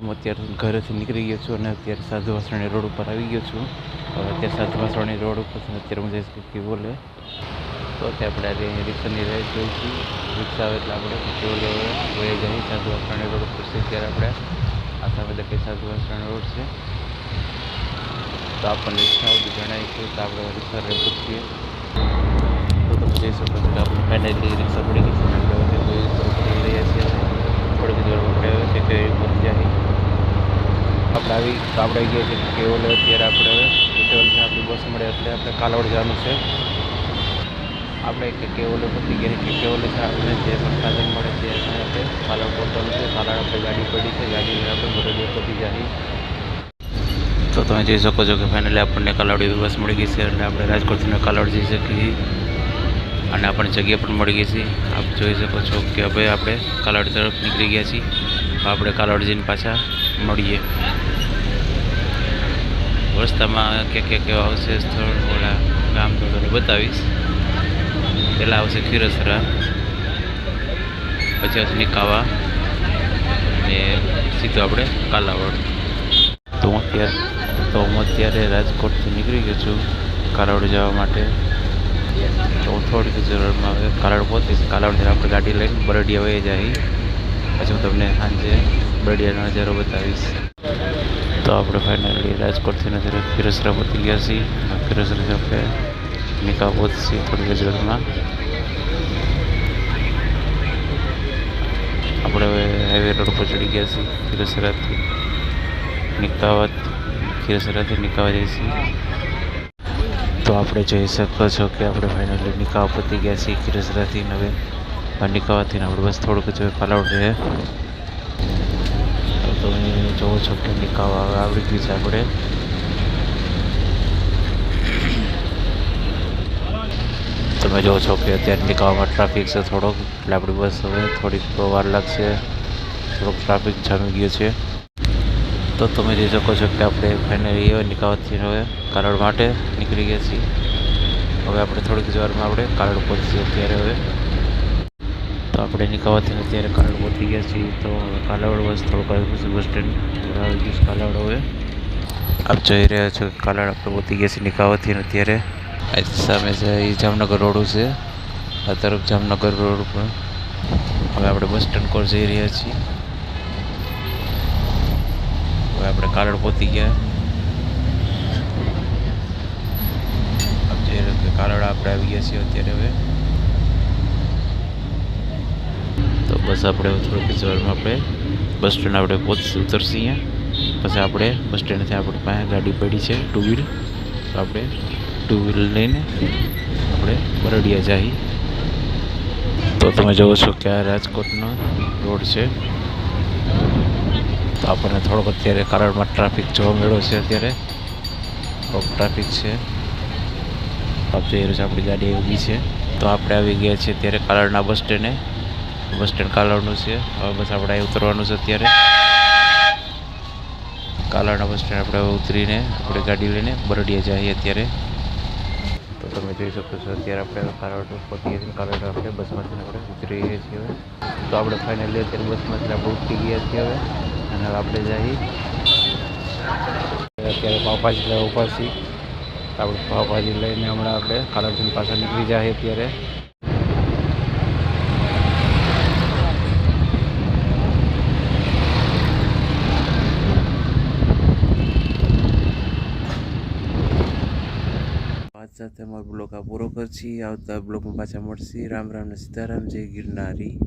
હું અત્યારે ઘરેથી નીકળી ગયો છું અને અત્યારે સાધુ વાસણી રોડ ઉપર આવી ગયો છું. હવે અત્યારે સાધુ વાસણી રોડ ઉપર છે અત્યારે હું જઈશ કે બોલે. તો અત્યારે આપણે આજે રિક્ષાની રાહ જોઈશું. રિક્ષા આવે એટલે આપણે કે બોલે વહી જાય સાધુ વાસણી રોડ ઉપર છે ત્યારે આપણે. આ સામે દેખાય સાધુ વાસણી રોડ છે. તો આપણને રિક્ષા જણાવીશું તો આપણે રિક્ષા તો તમે જઈ શકો છો આપણે ફાઇનલી રિક્ષા પડી ગઈ છે. આપણે લઈએ છીએ. થોડીક દૂર આપણે પહોંચી જાય આપણે આવી ગાબડાઈ ગયા છે કેવલ અત્યારે આપણે કેવલથી આપણી બસ મળે એટલે આપણે કાલાવડ જવાનું છે. આપણે કે કેવલે પતી ગયા કે કેવલે છે, આપણે જે પણ સાધન મળે તે આપણે કાલાવડ પહોંચવાનું છે કાલાવડ આપણે ગાડી પડી છે, ગાડી આપણે બરોબર પતી જાય. તો તમે જોઈ શકો છો કે ફાઇનલી આપણને કાલાવડી બસ મળી ગઈ છે એટલે આપણે રાજકોટથી કાલાવડ જઈ શકીએ. અને આપણને જગ્યા પણ મળી ગઈ છે. આપ જોઈ શકો છો કે હવે આપણે કાલાવડ તરફ નીકળી ગયા છીએ. આપણે કાલાવડ જઈને પાછા મળીએ. રસ્તામાં કે કે કેવા આવશે સ્થળ, ઓલા ગામ તો બતાવીશ. પહેલાં આવશે ખીરસરા, પછી આવશે નિકાવા અને સીધું આપણે કાલાવડ. તો હું અત્યારે, તો હું અત્યારે રાજકોટથી નીકળી ગયો છું કાલાવડ જવા માટે. તો હું થોડીક જરૂરમાં કાલાવડ પહોંચીશ કાલાવડથી આપણે ગાડી લઈને બરડિયા વહી જાય પછી હું તમને સાંજે બરડિયાનો નજારો બતાવીશ. તો આપણે ફાઇનલી રાજકોટથી નજરે ફિરોસરા પહોંચી ગયા છીએ ફિરોસરાથી આપણે નિકાહ પહોંચીએ થોડી ગુજરાતમાં આપણે હવે હાઈવે રોડ પર ચડી ગયા છીએ ફિરોસરાથી નિકાવત ખીરસરાથી નિકાવા જઈએ છીએ તો આપણે જોઈ શકો છો કે આપણે ફાઇનલી નિકાવા પતી ગયા છીએ ખીરસરાથી ને હવે આ નિકાવાથી ને આપણે બસ થોડુંક જ કાલાવડ રહે તો જોવો છો કે નિકાલ હવે આવડી ગયું છે આપણે. તમે જોવો છો કે અત્યારે નિકાવામાં ટ્રાફિક છે થોડોક. એટલે આપણી બસ હવે થોડીક વાર લાગશે. થોડોક ટ્રાફિક જામી ગયો છે. તો તમે જોઈ શકો છો કે આપણે ફાઇનલી હવે નિકાવતથી હવે કારડ માટે નીકળી ગયા છીએ. હવે આપણે થોડીક જ વારમાં આપણે કારડ પહોંચીએ અત્યારે હવે. તો આપણે નીકળવાથી અત્યારે કાલડ પહોંચી ગયા છીએ. તો કાલાવડ બસ થોડુંક આવ્યું છે બસ સ્ટેન્ડ. કાલાવડ હવે. આપ જોઈ રહ્યા છો કાલાવડ, આપણે પહોંચી ગયા છીએ નિકાવતથી અત્યારે. સામે છે એ જામનગર રોડ છે. આ તરફ જામનગર રોડ ઉપર. હવે આપણે બસ સ્ટેન્ડ પર જઈ રહ્યા છીએ. હવે આપણે કારડ પહોંચી ગયા. આપ જોઈ રહ્યો કે કારડ આપણે આવી ગયા છીએ અત્યારે હવે. તો બસ આપણે થોડીક વારમાં આપણે બસ સ્ટેન્ડ આપણે પહોંચી ઉતરશી અહીંયા. પછી આપણે બસ સ્ટેન્ડથી આપણી પાસે ગાડી પડી છે ટુ વ્હીલ તો આપણે ટુ વ્હીલ લઈને આપણે બરડિયા જઈ તો તમે જુઓ છો કે આ રાજકોટનો રોડ છે. તો આપણને થોડોક અત્યારે કારણમાં ટ્રાફિક જોવા મળ્યો છે અત્યારે. થોડોક ટ્રાફિક છે. આપ આપણી ગાડી ઊભી છે. તો આપણે આવી ગયા છીએ અત્યારે કારણના બસ સ્ટેન્ડે. બસ સ્ટેન્ડ કાલાડનું છે. હવે બસ આપણે અહીં ઉતરવાનું છે અત્યારે. કાલાડના બસ સ્ટેન્ડ આપણે ઉતરીને આપણે ગાડી લઈને બરડિયા જઈએ અત્યારે. તો તમે જોઈ શકો છો અત્યારે આપણે કાલાડ પહોંચીએ છીએ કાલાડ આપણે બસમાંથી આપણે ઉતરી ગયા છીએ હવે. તો આપણે ફાઇનલી અત્યારે બસમાંથી આપણે ઉતરી ગયા છીએ હવે. અને આપણે જઈએ. અત્યારે પાવભાજી લેવા ઉપાસી આપણે પાવભાજી લઈને હમણાં આપણે કાલાડથી પાછા નીકળી જાય અત્યારે. વાત સાથે અમારો બ્લોગ આ પૂરો કરશી. આવતા બ્લોગમાં પાછા મળશી. રામ રામ ને સીતારામ. જય ગિરનારી.